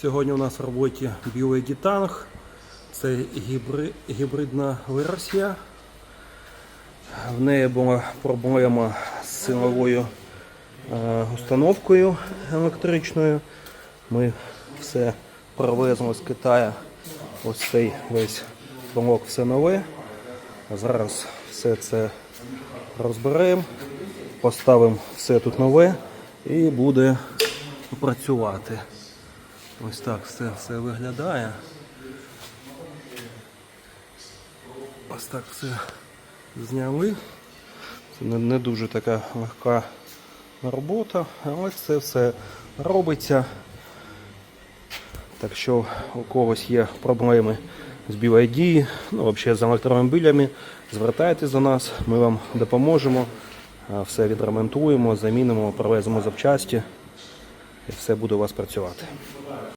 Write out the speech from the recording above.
Сьогодні у нас в роботі BYD Tank. Це гібри... гібридна версія. В неї була проблема з силовою е, установкою електричною. Ми все привезли з Китаю. Ось цей весь блок все нове. Зараз все це розберемо, поставимо все тут нове і буде працювати. Ось так все, все виглядає. Ось так все зняли. Це не, не дуже така легка робота, але це все робиться. Так що у когось є проблеми з BYD, ну взагалі з електромобілями, звертайтесь до нас, ми вам допоможемо, все відремонтуємо, замінимо, привеземо запчасті і все буде у вас працювати.